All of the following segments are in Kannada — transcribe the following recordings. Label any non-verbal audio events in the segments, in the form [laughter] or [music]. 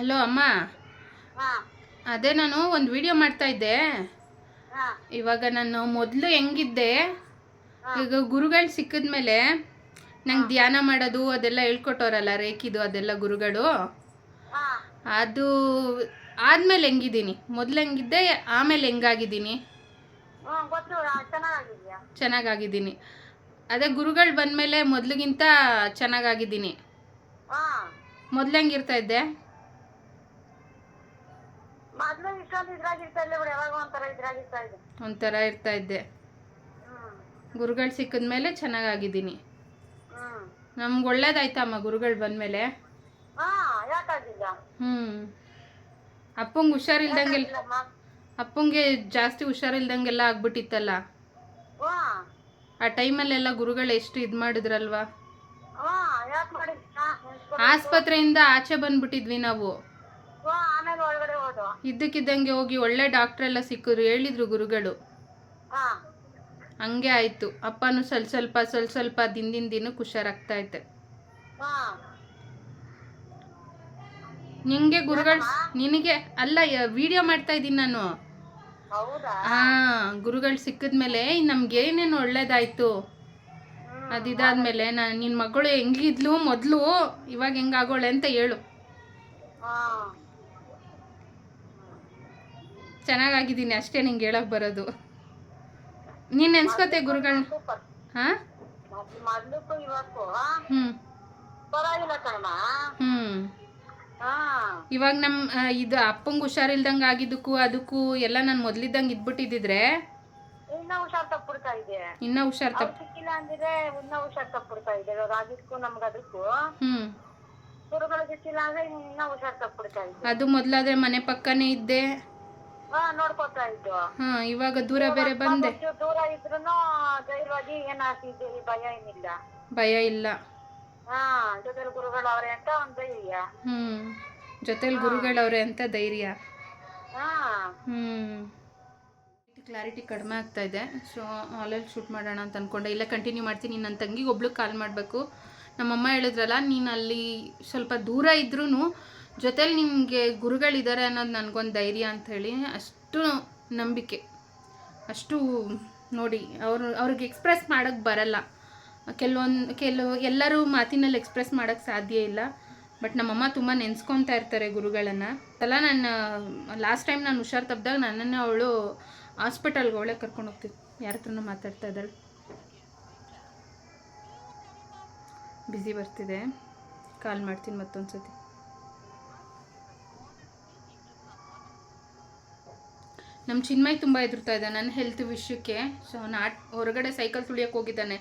ಹಲೋ ಅಮ್ಮ. ಅದೇ ನಾನು ಒಂದು ವಿಡಿಯೋ ಮಾಡ್ತಾ ಇದ್ದೆ. ಇವಾಗ ನಾನು ಮೊದಲು ಹೆಂಗಿದ್ದೆ ಈಗ ಗುರುಗಳು ಸಿಕ್ಕಿದ್ಮೇಲೆ ನಂಗೆ ಧ್ಯಾನ ಮಾಡೋದು ಅದೆಲ್ಲ ಹೇಳ್ಕೊಟ್ಟವ್ರಲ್ಲ ರೇಖಿದು ಅದೆಲ್ಲ ಗುರುಗಳು. ಅದು ಆದ್ಮೇಲೆ ಹೆಂಗಿದ್ದೀನಿ ಮೊದಲು ಹೆಂಗಿದ್ದೆ ಆಮೇಲೆ ಹೆಂಗಾಗಿದ್ದೀನಿ. ಚೆನ್ನಾಗಾಗಿದ್ದೀನಿ. ಅದೇ ಗುರುಗಳು ಬಂದಮೇಲೆ ಮೊದಲಿಗಿಂತ ಚೆನ್ನಾಗಾಗಿದ್ದೀನಿ. ಮೊದಲು ಹೆಂಗಿರ್ತಾ ಇದ್ದೆ? ಮೊದ್ಲು ಇಷ್ಟೊಂದು ಇದ್ರಾಗಿರ್ತಾ ಇಲ್ಲ ಬಿಡು ಯಾವಾಗ ಒಂಥರ ಇದ್ರಾಗಿರ್ತಾ ಇದ್ದೆ. ಒಂಥರ ಇರ್ತಾ ಇದ್ದೆ. ಹ್ಮ್. ಗುರುಗಳು ಸಿಕ್ಕಿದ್ಮೇಲೆ ಚೆನ್ನಾಗಾಗಿದ್ದೀನಿ. ಹ್ಮ್. ನಮ್ಗೆ ಒಳ್ಳೇದಾಯ್ತಮ್ಮ ಗುರುಗಳು ಬಂದಮೇಲೆ? ಹಾ ಯಾಕಾಗಿಲ್ಲ? ಹ್ಞೂ ಅಪ್ಪಂಗೆ ಹುಷಾರಿಲ್ದಂಗೆಲ್ಲ ಇಲ್ಲಮ್ಮ ಅಪ್ಪಂಗೆ ಜಾಸ್ತಿ ಹುಷಾರಿಲ್ದಂಗೆಲ್ಲ ಆಗ್ಬಿಟ್ಟಿತ್ತಲ್ಲ? ಹಾ. ಆ ಟೈಮಲ್ಲೆಲ್ಲ ಗುರುಗಳು ಎಷ್ಟು ಇದು ಮಾಡಿದ್ರಲ್ವಾ? ಹಾ ಯಾಕೆ ಮಾಡಿದ್ರಿ ಹಾ, ನೆನ್ಸ್ಕೊಬೇಕು. ಆಸ್ಪತ್ರೆಯಿಂದ ಆಚೆ ಬಂದ್ಬಿಟ್ಟಿದ್ವಿ ನಾವು. ಆಮೇಲೆ ಒಳಗಡೆ ಹೋದು ಇದ್ದಕ್ಕಿದ್ದಂಗೆ ಹೋಗಿ ಒಳ್ಳೆ ಡಾಕ್ಟರ್ ಎಲ್ಲ ಸಿಕ್ಕಿದ್ರು. ಹೇಳಿದ್ರು ಗುರುಗಳು. ಹಾ. ಹಂಗೆ ಆಯ್ತು. ಅಪ್ಪನೂ ಸ್ವಲ್ಪ ಸ್ವಲ್ಪ ಸ್ವಲ್ಪ ಸ್ವಲ್ಪ ದಿನದಿಂದ ದಿನಕ್ಕೆ ಹುಷಾರಾಗ್ತಾ ಐತೆ ಹಾ. ನಿಂಗೆ ಗುರುಗಳು ನಿನಗೆ ಅಲ್ಲ ವಿಡಿಯೋ ಮಾಡ್ತಾ ಇದ್ದೀನಿ ನಾನು. ಹೌದಾ? ಹಾ ಗುರುಗಳು ಸಿಕ್ಕಿದ್ಮೇಲೆ ನಮ್ಗೆ ಏನೇನು ಒಳ್ಳೇದಾಯ್ತು. ಅದಿದಾದ್ಮೇಲೆ ನಾನು ನಿನ್ನ ಮಗಳು ಹೆಂಗಿದ್ಲು ಮೊದಲು? ಇವಾಗ ಹೆಂಗಾಗೋಳೆ ಅಂತ ಹೇಳು. ಹಾ. ಚೆನ್ನಾಗಾಗಿದ್ದೀನಿ ಅಷ್ಟೇ ನಿಂಗೆ ಹೇಳಕ್ ಬರೋದು. ನೀನು ನೆನ್ಸ್ಕೊತೆ ಗುರುಗಳನ್ನ ಹಾಂ? ಮೊದ್ಲಕ್ಕೂ ಇವಕ್ಕೂ ಹ್ಞೂ ಪರವಾಗಿಲ್ಲ ಕಣಮ್ಮ. ಹ್ಞೂ ಹಾ. ಇವಾಗ ನಮ್ಮ ಇದು ಅಪ್ಪಂಗ್ ಹುಷಾರ್ ಇಲ್ದಂಗ ಆಗಿದ್ದಕ್ಕೂ ಅದಕ್ಕೂ ಎಲ್ಲ ನಾನು ಮೊದಲಿದ್ದಂಗೆ ಇದ್ಬಿಟ್ಟಿದ್ರೆ ಇನ್ನ ಹುಷಾರ್ ತಪ್ಪಿಡ್ತಾ ಇದೆ. ಇನ್ನೂ ಹುಷಾರ್ ಅವ್ರು ತಪ್ಪು ಸಿಕ್ಕಿಲ್ಲ ಅಂದಿದ್ರೆ ಇನ್ನ ಹುಷಾರ್ ತಪ್ಪಿಡ್ತಾ ಇದೆ. ಇವಾಗ ಅದಕ್ಕೂ ನಮ್ಗೆ ಅದಕ್ಕೂ ಹ್ಞೂ ಗುರುಗಳು ಸಿಕ್ಕಿಲ್ಲ ಅಂದ್ರೆ ಇನ್ನ ಹುಷಾರ್ ತಪ್ಪಿಡ್ತಾ ಇದೆ. ಅದು ಮೊದಲಾದ್ರೆ ಮನೆ ಪಕ್ಕನೇ ಇದ್ದೆ. ಹಾ ನೋಡ್ಕೊತಾ ಇದ್ದು. ಹಾ ಇವಾಗ ದೂರ ಬೇರೆ ಬಂದೆ. ದೂರ ಇದ್ರೂನು ಧೈರ್ಯವಾಗಿ ಭಯ ಏನಿಲ್ಲ. ಭಯ ಇಲ್ಲ. ಹಾ ಜೊತೆಲ್ ಗುರುಗಳವ್ರೆ ಅಂತ ಒಂದ್ ಧೈರ್ಯ. ಹ್ಮ್ ಜೊತೆಲಿ ಗುರುಗಳವ್ರೆ ಅಂತ ಧೈರ್ಯ. ಹಾ. ಹ್ಮ್. ಕ್ಲಾರಿಟಿ ಕಡಿಮೆ ಆಗ್ತಾ ಇದೆ. ಸೊ ಆಲಲ್ಲಿ ಶೂಟ್ ಮಾಡೋಣ ಅಂತ ಅನ್ಕೊಂಡೆ. ಇಲ್ಲ ಕಂಟಿನ್ಯೂ ಮಾಡ್ತೀನಿ. ನನ್ನ ತಂಗಿಗೆ ಒಬ್ಳು ಕಾಲ್ ಮಾಡಬೇಕು. ನಮ್ಮಮ್ಮ ಹೇಳಿದ್ರಲ್ಲ ನೀನು ಅಲ್ಲಿ ಸ್ವಲ್ಪ ದೂರ ಇದ್ರೂ ಜೊತೇಲಿ ನಿಮಗೆ ಗುರುಗಳಿದ್ದಾರೆ ಅನ್ನೋದು ನನಗೊಂದು ಧೈರ್ಯ ಅಂಥೇಳಿ ಅಷ್ಟು ನಂಬಿಕೆ. ಅಷ್ಟು ನೋಡಿ ಅವರು, ಅವ್ರಿಗೆ ಎಕ್ಸ್ಪ್ರೆಸ್ ಮಾಡೋಕ್ಕೆ ಬರಲ್ಲ. ಕೆಲವೊಂದು ಕೆಲವು, ಎಲ್ಲರೂ ಮಾತಿನಲ್ಲಿ ಎಕ್ಸ್ಪ್ರೆಸ್ ಮಾಡೋಕ್ಕೆ ಸಾಧ್ಯ ಇಲ್ಲ. ಬಟ್ ನಮ್ಮಮ್ಮ ತುಂಬ ನೆನೆಸ್ಕೊತಾ ಇರ್ತಾರೆ ಗುರುಗಳನ್ನು. ತಲ ನಾನು ಲಾಸ್ಟ್ ಟೈಮ್ ನಾನು ಹುಷಾರು ತಪ್ಪಿದಾಗ ನನ್ನನ್ನು ಅವಳು ಹಾಸ್ಪಿಟಲ್ಗೆ ಅವಳೆ ಕರ್ಕೊಂಡು ಹೋಗ್ತಿದ್ದೆ ಯಾರ ಹತ್ರನೂ ಮಾತಾಡ್ತಾ ಇದ್ದಾಳೆ. ಬ್ಯುಸಿ ಬರ್ತಿದೆ. ಕಾಲ್ ಮಾಡ್ತೀನಿ ಮತ್ತೊಂದು ಸತಿ ನಮ್ಮ ಚಿನ್ಮಯ್ ತುಂಬ ಎದುರ್ತಾ ಇದ್ದ ನನ್ನ ಹೆಲ್ತ್ ವಿಷಯಕ್ಕೆ. ಸೊ ನಾ ಹೊರಗಡೆ ಸೈಕಲ್ ತುಳಿಯೋಕೆ ಹೋಗಿದ್ದಾನೆ.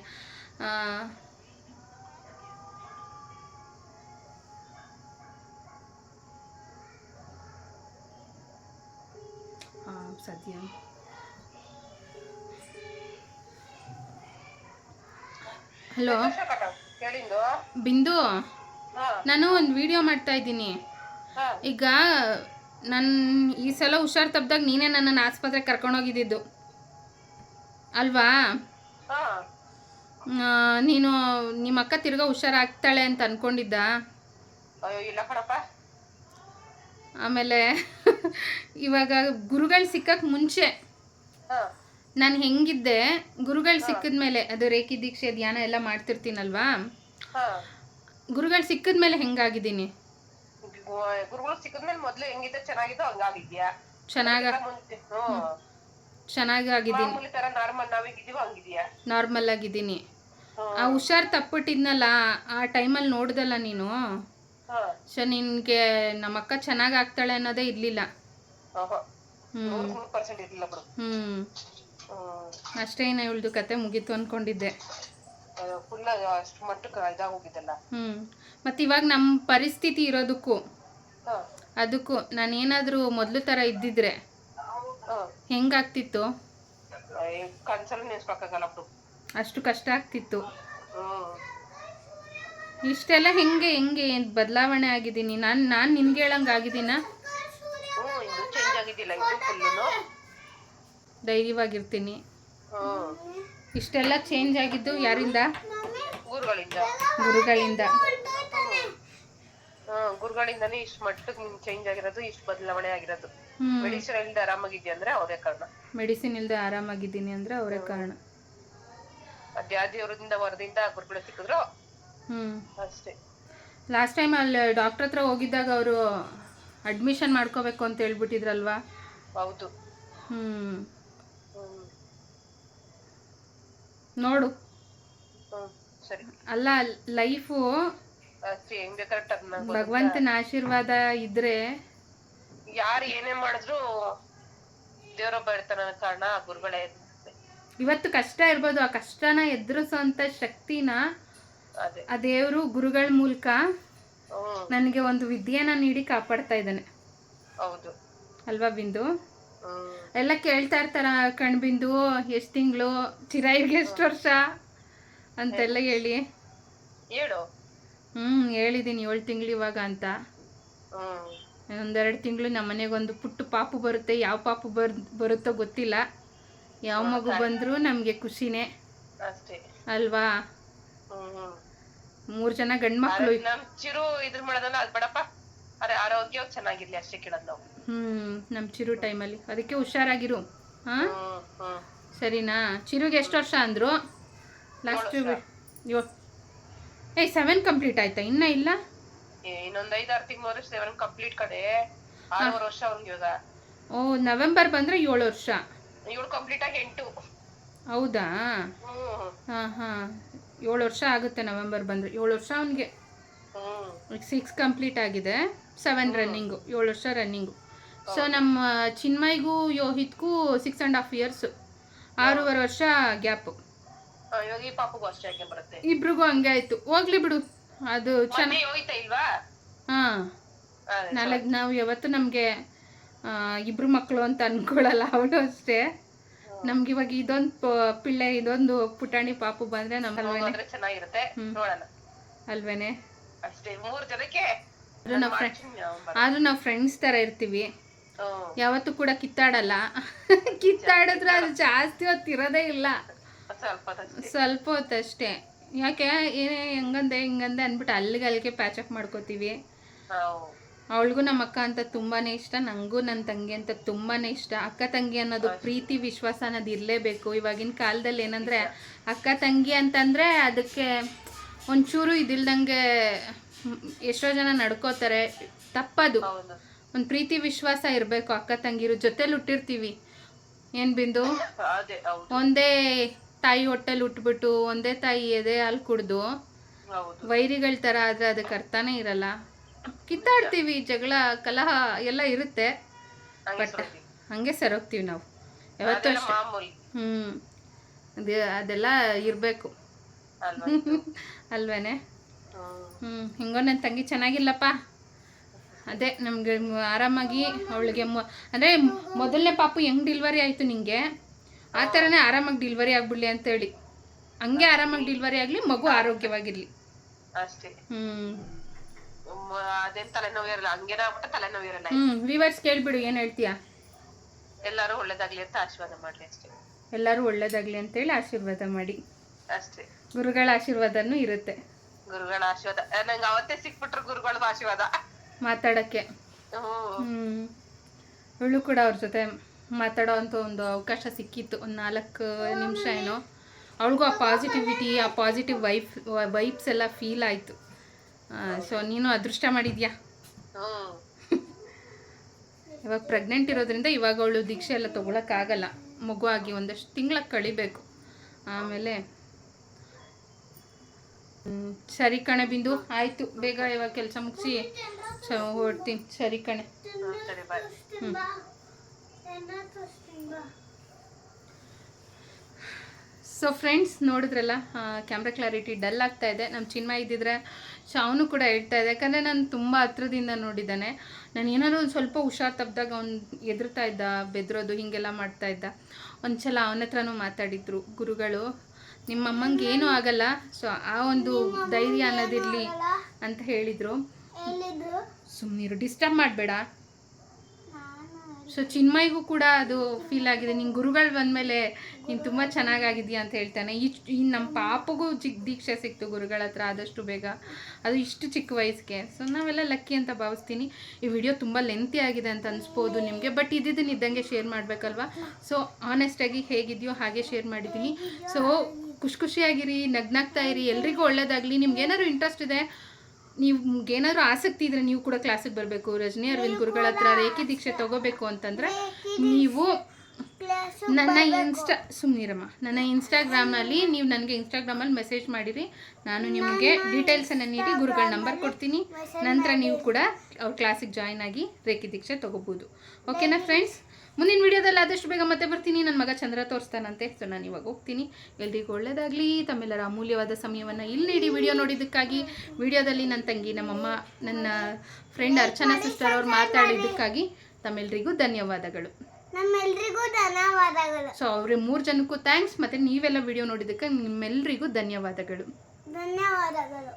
ಸದ್ಯ. ಹಲೋ ಬಿಂದು ನಾನು ಒಂದು ವಿಡಿಯೋ ಮಾಡ್ತಾ ಇದ್ದೀನಿ. ಈಗ ನನ್ನ ಈ ಸಲ ಹುಷಾರು ತಪ್ಪಿದಾಗ ನೀನೇ ನನ್ನನ್ನು ಆಸ್ಪತ್ರೆಗೆ ಕರ್ಕೊಂಡೋಗಿದ್ದು ಅಲ್ವಾ? ನೀನು ನಿಮ್ಮ ಅಕ್ಕ ತಿರ್ಗಾ ಹುಷಾರಾಗ್ತಾಳೆ ಅಂತ ಅನ್ಕೊಂಡಿದ್ದ? ಆಮೇಲೆ [laughs] ಇವಾಗ ಗುರುಗಳು ಸಿಕ್ಕಕ್ಕೆ ಮುಂಚೆ ನಾನು ಹೆಂಗಿದ್ದೆ ಗುರುಗಳು ಸಿಕ್ಕಿದ್ಮೇಲೆ ಅದು ರೇಖಿ ದೀಕ್ಷೆ ಧ್ಯಾನ ಎಲ್ಲ ಮಾಡ್ತಿರ್ತೀನಲ್ವಾ? ಗುರುಗಳು ಸಿಕ್ಕಿದ್ಮೇಲೆ ಹೆಂಗಾಗಿದ್ದೀನಿ? ಗು- ಗುರುಗಳು ಸಿಕ್ಕದ್ಮೇಲೆ ಮೊದ್ಲು ಹೆಂಗಿದ್ದ ಚೆನ್ನಾಗಿದ್ದು ಹಂಗಾಗಿದ್ಯಾ? ಚೆನ್ನಾಗ ಚೆನ್ನಾಗಾಗಿದ್ದೀನಿ ಮಾಮೂಲಿ ತರ ನಾರ್ಮಲ್ ನಾವೀಗಿದೀವೋ ಹಂಗಿದ್ಯಾ ನಾರ್ಮಲ್ ಆಗಿದ್ದೀನಿ. ಆ ಹುಷಾರ್ ತಪ್ಪಿಟ್ಟಿದ್ನಲ್ಲ ಆ ಟೈಮಲ್ಲಿ ನೋಡ್ದಲ್ಲ ನೀನು? ಸೊ ನಿನ್ಗೆ ನಮ್ಮ ಅಕ್ಕ ಚೆನ್ನಾಗಿ ಆಗ್ತಾಳೆ ಅನ್ನೋದೇ ಇರಲಿಲ್ಲ. ಹ್ಮ್. ಅಷ್ಟೇನ ಇವಳ್ದು ಕತೆ ಮುಗೀತು ಅನ್ಕೊಂಡಿದ್ದೆ. ಹ್ಮ್. ಮತ್ತಿವಾಗ ಮತ್ತು ಇವಾಗ ನಮ್ಮ ಪರಿಸ್ಥಿತಿ ಇರೋದಕ್ಕೂ ಅದಕ್ಕೂ ನಾನು ಏನಾದರೂ ಮೊದಲು ಥರ ಇದ್ದಿದ್ರೆ ಹೆಂಗಾಗ್ತಿತ್ತು? ಅಷ್ಟು ಕಷ್ಟ ಆಗ್ತಿತ್ತು. ಇಷ್ಟೆಲ್ಲ ಹೆಂಗೆ ಹೆಂಗೆ ಬದಲಾವಣೆ ಆಗಿದ್ದೀನಿ? ನಾನು ನಾನು ನಿನ್ಗೆ ಹೇಳಂಗೆ ಆಗಿದ್ದೀನ? ಧೈರ್ಯವಾಗಿರ್ತೀನಿ. ಇಷ್ಟೆಲ್ಲ ಚೇಂಜ್ ಆಗಿದ್ದು ಯಾರಿಂದ? ಗುರುಗಳಿಂದ. ಗುರುಗಳಿಂದಾನೇ ಇಷ್ಟ್ ಮಟ್ಟಕ್ ನಿಮ್ ಚೇಂಜ್ ಆಗಿರೋದು ಇಷ್ಟ್ ಬದಲಾವಣೆ ಆಗಿರೋದು. ಹ್ಞೂ ಮೆಡಿಸಿನ್ ಇಲ್ದೆ ಆರಾಮಾಗಿದ್ಯಾ ಅಂದ್ರೆ ಅವರೇ ಕಾರಣ. ಮೆಡಿಸಿನ್ ಇಲ್ಲದೆ ಆರಾಮಾಗಿದ್ದೀನಿ ಅಂದ್ರೆ ಅವರೇ ಕಾರಣ. ದೇವ್ರದಿಂದ ವರದಿಂದ ಗುರುಗಳು ಸಿಕ್ಕಿದ್ರು. ಹ್ಮ್. ಅಷ್ಟೇ. ಲಾಸ್ಟ್ ಟೈಮ್ ಅಲ್ಲಿ ಡಾಕ್ಟರ್ ಹತ್ರ ಹೋಗಿದ್ದಾಗ ಅವರು ಅಡ್ಮಿಷನ್ ಮಾಡ್ಕೋಬೇಕು ಅಂತ ಹೇಳ್ಬಿಟ್ಟಿದ್ರಲ್ವಾ? ಹೌದು. ಹ್ಮ್. ಹ್ಮ್. ನೋಡು. ಹ್ಮ್ ಸರಿ. ಅಲ್ಲ ಲೈಫು ಭಗವಂತನ ಆಶೀರ್ವಾದ ಇದ್ರೆ ಯಾರು ಏನೇ ಮಾಡಿದ್ರು ದೇವ್ರೊಬ್ಬ ಇರ್ತಾನ ಕಾರಣ ಆ ಗುರುಗಳೇ ಇವತ್ತು ಕಷ್ಟ ಇರ್ಬೋದು ಆ ಕಷ್ಟನ ಎದುರಿಸುವಂತ ಶಕ್ತಿನ ಆ ದೇವರು ಗುರುಗಳ ಮೂಲಕ ನನಗೆ ಒಂದು ವಿದ್ಯೆನ ನೀಡಿ ಕಾಪಾಡ್ತಾ ಇದ್ದಾನೆ. ಹೌದು. ಅಲ್ವಾ ಬಿಂದು? ಎಲ್ಲ ಕೇಳ್ತಾ ಇರ್ತಾರ ಕಣ್ಬಿಂದು ಎಷ್ಟು ತಿಂಗಳು ಚಿರಾಯಿಗೆ ಎಷ್ಟು ವರ್ಷ? ಅಂತೆಲ್ಲ ಹೇಳಿ. ಹೇಳು. ಹ್ಞೂ ಹೇಳಿದೀನಿ ಏಳು ತಿಂಗಳು ಇವಾಗ ಅಂತ. ಹ್ಮ್ ಒಂದೆರಡು ತಿಂಗಳು ನಮ್ಮ ಮನೆಗೊಂದು ಪುಟ್ಟ ಪಾಪು ಬರುತ್ತೆ. ಯಾವ ಪಾಪು ಬರ್ ಬರುತ್ತೋ ಗೊತ್ತಿಲ್ಲ. ಯಾವ ಮಗು ಬಂದರೂ ನಮಗೆ ಖುಷಿನೇ. ಅಷ್ಟೇ. ಅಲ್ವಾ? ಮೂರ್ ಹ್ಮ್. ಜನ ಗಂಡು ಮಕ್ಕಳು ಹ್ಮ್ ನಮ್ ಚಿರು ಇದ್ರ ಮಾಡೋದಲ್ಲ ಅದ್ ಬೇಡಪ್ಪ. ಅರೆ ಆರೋಗ್ಯ ಚೆನ್ನಾಗಿರ್ಲಿ ಅಷ್ಟೇ ಕೇಳೋದು ನಾವು. ಹ್ಞೂ ನಮ್ಮ ಚಿರು ಟೈಮಲ್ಲಿ. ಅದಕ್ಕೆ ಹುಷಾರಾಗಿರು. ಹ? ಹ್ಮ್ ಹ್ಮ್. ಸರಿನಾ? ಚಿರುಗೆ ಎಷ್ಟು ವರ್ಷ ಅಂದ್ರು? ಲಾಸ್ಟ್ ಯೋ ಏಯ್ ಸೆವೆನ್ ಕಂಪ್ಲೀಟ್ ಆಯ್ತಾ? ಇನ್ನ ಇಲ್ಲ? ಇನ್ನೊಂದು ಇನ್ನೊಂದ್ ಐದಾರು ತಿಂಗಳು ಸೆವೆನ್ ಕಂಪ್ಲೀಟ್ ಕಡೆ ಆರೂವರೆ ವರ್ಷ ಅವ್ನಿಗೆ ಇವಾಗ. ಓ ನವೆಂಬರ್ ಬಂದ್ರೆ ಏಳು ವರ್ಷ. ಏಳು ಕಂಪ್ಲೀಟ್ ಆಗಿ ಎಂಟು. ಹೌದಾ? ಹಾ ಹಾಂ. ಏಳು ವರ್ಷ ಆಗುತ್ತೆ ನವೆಂಬರ್ ಬಂದ್ರೆ. ಏಳು ವರ್ಷ ಅವನಿಗೆ. ಸಿಕ್ಸ್ ಕಂಪ್ಲೀಟ್ ಆಗಿದೆ. ಸೆವೆನ್ ರನ್ನಿಂಗು ಏಳು ವರ್ಷ ರನ್ನಿಂಗು ಸೊ ನಮ್ಮ ಚಿನ್ಮಯ್ಗೂ ಯೋಹಿತ್ಗೂ ಸಿಕ್ಸ್ ಆ್ಯಂಡ್ ಹಾಫ್ ಇಯರ್ಸು ಆರೂವರೆ ವರ್ಷ ಗ್ಯಾಪು ಆ, ಇವಾಗ ಈ ಪಾಪಗೂ ಅಷ್ಟೇ ಹಾಗೆ ಬರುತ್ತೆ. ಇಬ್ರಿಗೂ ಹಂಗೆ ಆಯ್ತು. ಹೋಗ್ಲಿ ಬಿಡು. ಅದು ಚೆನ್ನಾಗಿ ಮೊನ್ನೆ ಹೋಯ್ತಾ ಇಲ್ವಾ? ಹಾಂ. ನಾಲ್ಕು ನಾವು ಯಾವತ್ತು ನಮಗೆ ಇಬ್ರು ಮಕ್ಕಳು ಅಂತ ಅನ್ಕೊಳ್ಳಲ್ಲ ಅವಳು ಅಷ್ಟೇ. ನಮ್ಗೆ ಇವಾಗ ಇದೊಂದು ಪಿಳ್ಳೆ ಇದೊಂದು ಪುಟಾಣಿ ಪಾಪು ಬಂದ್ರೆ ನಮ್ಮ ಅಲ್ವೇನೆ. ಹೋದ್ರೆ ಚೆನ್ನಾಗಿರುತ್ತೆ. ನೋಡೋಣ. ಅಲ್ವೇನೆ. ಅಷ್ಟೇ ಮೂರ್ ಜನಕ್ಕೆ ಆದ್ರೂ ನಾವು ಅವ್ನ್ ಫ್ರೆಂಡ್ಸ್ ತರ ಇರ್ತೀವಿ. ಯಾವತ್ತು ಯಾವತ್ತೂ ಕೂಡ ಕಿತ್ತಾಡಲ್ಲ. [laughs] ಕಿತ್ತಾಡಿದ್ರೆ ಅದು ಜಾಸ್ತಿ ಹೊತ್ತಿರೋದೇ ಇಲ್ಲ. ಸ್ವಲ್ಪ ಹೊತ್ತಷ್ಟೇ. ಯಾಕೆ ಏನೇ ಹೆಂಗಂದೆ ಹಿಂಗಂದೆ ಅಂದ್ಬಿಟ್ಟು ಅಲ್ಲಿಗೆ ಅಲ್ಲಿಗೆ ಪ್ಯಾಚಪ್ ಮಾಡ್ಕೋತೀವಿ. ಅವಳಿಗೂ ನಮ್ಮ ಅಕ್ಕ ಅಂತ ತುಂಬಾನೇ ಇಷ್ಟ ನನಗೂ ನನ್ನ ತಂಗಿ ಅಂತ ತುಂಬಾನೇ ಇಷ್ಟ. ಅಕ್ಕ ತಂಗಿ ಅನ್ನೋದು ಪ್ರೀತಿ ವಿಶ್ವಾಸ ಅನ್ನೋದು ಇರಲೇಬೇಕು. ಇವಾಗಿನ ಕಾಲದಲ್ಲಿ ಏನಂದರೆ ಅಕ್ಕ ತಂಗಿ ಅಂತಂದರೆ ಅದಕ್ಕೆ ಒಂಚೂರು ಇದಿಲ್ದಂಗೆ ಎಷ್ಟೋ ಜನ ನಡ್ಕೋತಾರೆ. ತಪ್ಪದು. ಒಂದು ಪ್ರೀತಿ ವಿಶ್ವಾಸ ಇರಬೇಕು ಅಕ್ಕ ತಂಗಿರು. ಜೊತೆಲಿ ಹುಟ್ಟಿರ್ತೀವಿ. ಏನು ಬಿಂದು? ಒಂದೇ ತಾಯಿ ಹೊಟ್ಟೆಲಿ ಉಟ್ಬಿಟ್ಟು ಒಂದೇ ತಾಯಿ ಎದೆ ಹಾಲು ಕುಡ್ದು ವೈರಿಗಳ ಥರ ಆದ್ರೆ ಅದಕ್ಕೆ ಅರ್ಥನೇ ಇರಲ್ಲ. ಕಿತ್ತಾಡ್ತೀವಿ ಜಗಳ ಕಲಹ ಎಲ್ಲ ಇರುತ್ತೆ. ಬಟ್ ಹಂಗೆ ಸರೋಗ್ತೀವಿ ನಾವು. ಯಾವತ್ತೂ ಅಷ್ಟೇ. ಹ್ಞೂ ಅದೇ ಅದೆಲ್ಲ ಇರಬೇಕು. ಅಲ್ವಾ [laughs] ಅಲ್ವೇನೆ? ಹ್ಮ್. ಹ್ಞೂ ಹಿಂಗೋ ನನ್ನ ತಂಗಿ ಚೆನ್ನಾಗಿಲ್ಲಪ್ಪ. ಅದೇ ನಮಗೆ ಆರಾಮಾಗಿ ಅವಳಿಗೆ ಮೊ ಅಂದರೆ ಮೊದಲನೇ ಪಾಪು ಹೆಂಗೆ ಡಿಲ್ವರಿ ಆಯಿತು ನಿಂಗೆ? ಆ ಥರನೇ ಆರಾಮಾಗಿ ಡಿಲ್ವರಿ ಆಗ್ಬಿಡ್ಲಿ ಅಂತೇಳಿ ಹಂಗೆ ಆರಾಮಾಗಿ ಡಿಲ್ವರಿ ಆಗಲಿ ಮಗು ಆರೋಗ್ಯವಾಗಿರಲಿ. ಅಷ್ಟೇ. ಹ್ಮ್. ಅದೇನ್ ತಲೆನೋವು ಇರಲ್ಲ ಹಂಗೇನ ಆಗ್ಬಿಟ್ಟು ತಲೆನೋವು ಇರಲ್ಲ ಹ್ಮ್ ವಿವರ್ಸ್ ಕೇಳಿಬಿಡು ಏನ್ ಹೇಳ್ತೀಯಾ? ಎಲ್ಲಾರು ಒಳ್ಳೇದಾಗ್ಲಿ ಅಂತ ಆಶೀರ್ವಾದ ಮಾಡ್ಲಿ ಅಷ್ಟೇ. ಎಲ್ಲರೂ ಅಂತ ಹೇಳಿ ಆಶೀರ್ವಾದ ಮಾಡಿ. ಅಷ್ಟೇ. ಗುರುಗಳ ಆಶೀರ್ವಾದನೂ ಇರುತ್ತೆ. ಗುರುಗಳ ಆಶೀರ್ವಾದ. ನಂಗೆ ಅವತ್ತೇ ಸಿಕ್ಬಿಟ್ರು ಗುರುಗಳ ಆಶೀರ್ವಾದ. ಮಾತಾಡಕ್ಕೆ. ಹ್ಮ್. ಇವಳು ಕೂಡ ಅವ್ರ ಜೊತೆ ಮಾತಾಡೋ ಅಂಥ ಒಂದು ಅವಕಾಶ ಸಿಕ್ಕಿತ್ತು. ಒಂದು ನಾಲ್ಕು ನಿಮಿಷ ಏನೋ. ಅವಳಿಗೂ ಆ ಪಾಸಿಟಿವಿಟಿ ಆ ಪಾಸಿಟಿವ್ ವೈಫ್ ವೈಬ್ಸ್ ಎಲ್ಲ ಫೀಲ್ ಆಯಿತು. ಸೊ ನೀನು ಅದೃಷ್ಟ ಮಾಡಿದ್ಯಾ? [laughs] ಇವಾಗ ಪ್ರೆಗ್ನೆಂಟ್ ಇರೋದ್ರಿಂದ ಇವಾಗ ಅವಳು ದೀಕ್ಷೆ ಎಲ್ಲ ತೊಗೊಳಕ್ಕಾಗಲ್ಲ ಮಗು ಆಗಿ ಒಂದಷ್ಟು ತಿಂಗಳ ಕಳಿಬೇಕು. ಆಮೇಲೆ ಸರಿ ಕಣೆ ಬಿಂದು. ಆಯಿತು ಬೇಗ ಇವಾಗ ಕೆಲಸ ಮುಗಿಸಿ. ಹೊಡ್ತೀನಿ ಸರಿ ಕಣೆ. ಹ್ಞೂ ಸೊ ಫ್ರೆಂಡ್ಸ್ ನೋಡಿದ್ರಲ್ಲ ಕ್ಯಾಮ್ರಾ ಕ್ಲಾರಿಟಿ ಡಲ್ ಆಗ್ತಾ ಇದೆ. ನಮ್ಮ ಚಿನ್ಮ ಇದ್ದಿದ್ರೆ ಶಾವ್ನು ಅವನು ಕೂಡ ಹೇಳ್ತಾ ಇದೆ. ಯಾಕಂದರೆ ನಾನು ತುಂಬ ಹತ್ರದಿಂದ ನೋಡಿದ್ದಾನೆ. ನಾನು ಏನಾದ್ರು ಒಂದು ಸ್ವಲ್ಪ ಹುಷಾರು ತಪ್ಪಿದಾಗ ಅವ್ನು ಎದುರ್ತಾ ಇದ್ದ ಬೆದರೋದು ಹೀಗೆಲ್ಲ ಮಾಡ್ತಾ ಇದ್ದ. ಒಂದು ಸಲ ಅವನ ಹತ್ರನೂ ಮಾತಾಡಿದ್ರು ಗುರುಗಳು. ನಿಮ್ಮ ಅಮ್ಮಂಗೆ ಏನೂ ಆಗಲ್ಲ. ಸೊ ಆ ಒಂದು ಧೈರ್ಯ ಅನ್ನೋದಿರಲಿ ಅಂತ ಹೇಳಿದರು. ಸುಮ್ಮನಿರು ಡಿಸ್ಟರ್ಬ್ ಮಾಡಬೇಡ. ಸೊ ಚಿನ್ಮಯ್ಗೂ ಕೂಡ ಅದು ಫೀಲ್ ಆಗಿದೆ. ನಿನ್ನ ಗುರುಗಳು ಬಂದಮೇಲೆ ನೀನು ತುಂಬ ಚೆನ್ನಾಗಾಗಿದೆಯಾ ಅಂತ ಹೇಳ್ತಾನೆ. ಈ ನಮ್ಮ ಪಾಪಗೂ ಚಿಕ್ಕ ದೀಕ್ಷೆ ಸಿಕ್ತು ಗುರುಗಳ ಹತ್ರ ಆದಷ್ಟು ಬೇಗ. ಅದು ಇಷ್ಟು ಚಿಕ್ಕ ವಯಸ್ಸಿಗೆ. ಸೊ ನಾವೆಲ್ಲ ಲಕ್ಕಿ ಅಂತ ಭಾವಿಸ್ತೀನಿ. ಈ ವಿಡಿಯೋ ತುಂಬ ಲೆಂತಿ ಆಗಿದೆ ಅಂತ ಅನ್ಸ್ಬೋದು ನಿಮಗೆ ಬಟ್ ಇದ್ದಿದ್ದನ್ನು ಇದ್ದಂಗೆ ಶೇರ್ ಮಾಡಬೇಕಲ್ವಾ? ಸೊ ಆನೆಸ್ಟಾಗಿ ಹೇಗಿದೆಯೋ ಹಾಗೆ ಶೇರ್ ಮಾಡಿದ್ದೀನಿ. ಸೊ ಖುಷಿ ಖುಷಿಯಾಗಿರಿ, ನಗ್ನಾಗ್ತಾ ಇರಿ. ಎಲ್ರಿಗೂ ಒಳ್ಳೇದಾಗಲಿ. ನಿಮ್ಗೆ ಏನಾದ್ರು ಇಂಟ್ರೆಸ್ಟ್ ಇದೆ ನೀವು ಏನಾದ್ರು ಆಸಕ್ತಿ ಇದ್ರೆ ನೀವು ಕೂಡ ಕ್ಲಾಸಿಗೆ ಬರಬೇಕು. ರಜನಿ ಅರವಿಂದ್ ಗುರುಗಳ ಹತ್ರ ರೇಖೆ ದೀಕ್ಷೆ ತಗೋಬೇಕು ಅಂತಂದ್ರೆ ನೀವು ನನ್ನ ಇನ್ಸ್ಟಾ ಸುಮ್ಮನಿರಮ್ಮ ನನ್ನ ಇನ್ಸ್ಟಾಗ್ರಾಮ್ನಲ್ಲಿ ನೀವು ನನಗೆ ಇನ್ಸ್ಟಾಗ್ರಾಮಲ್ಲಿ ಮೆಸೇಜ್ ಮಾಡಿರಿ. ನಾನು ನಿಮಗೆ ಡೀಟೇಲ್ಸನ್ನು ನೀಡಿ ಗುರುಗಳ ನಂಬರ್ ಕೊಡ್ತೀನಿ. ನಂತರ ನೀವು ಕೂಡ ಅವ್ರ ಕ್ಲಾಸಿಗೆ ಜಾಯ್ನ್ ಆಗಿ ರೇಖೆ ದೀಕ್ಷೆ ತಗೋಬೋದು. ಓಕೆನಾ ಫ್ರೆಂಡ್ಸ್ ಮುಂದಿನ ವಿಡಿಯೋದಲ್ಲಿ ಆದಷ್ಟು ಬೇಗ ಮತ್ತೆ ಬರ್ತೀನಿ. ನನ್ನ ಮಗ ಚಂದ್ರ ತೋರಿಸ್ತಾನಂತೆ. ಸೊ ನಾನು ಇವಾಗ ಹೋಗ್ತೀನಿ. ಎಲ್ರಿಗೂ ಒಳ್ಳೇದಾಗಲಿ. ತಮ್ಮೆಲ್ಲರ ಅಮೂಲ್ಯವಾದ ಸಮಯವನ್ನು ಇಲ್ಲಿ ಇಡೀ ವಿಡಿಯೋ ನೋಡಿದ್ದಕ್ಕಾಗಿ ವಿಡಿಯೋದಲ್ಲಿ ನನ್ನ ತಂಗಿ ನಮ್ಮಮ್ಮ ನನ್ನ ಫ್ರೆಂಡ್ ಅರ್ಚನಾ ಸಿಸ್ಟರ್ ಅವ್ರು ಮಾತಾಡಿದ್ದಕ್ಕಾಗಿ ತಮ್ಮೆಲ್ರಿಗೂ ಧನ್ಯವಾದಗಳು. ನಮ್ಮೆಲ್ರಿಗೂ ಧನ್ಯವಾದಗಳು. ಸೊ ಅವ್ರ ಮೂರು ಜನಕ್ಕೂ ಥ್ಯಾಂಕ್ಸ್ ಮತ್ತು ನೀವೆಲ್ಲ ವಿಡಿಯೋ ನೋಡಿದ್ದಕ್ಕೆ ನಿಮ್ಮೆಲ್ಲರಿಗೂ ಧನ್ಯವಾದಗಳು. ಧನ್ಯವಾದಗಳು.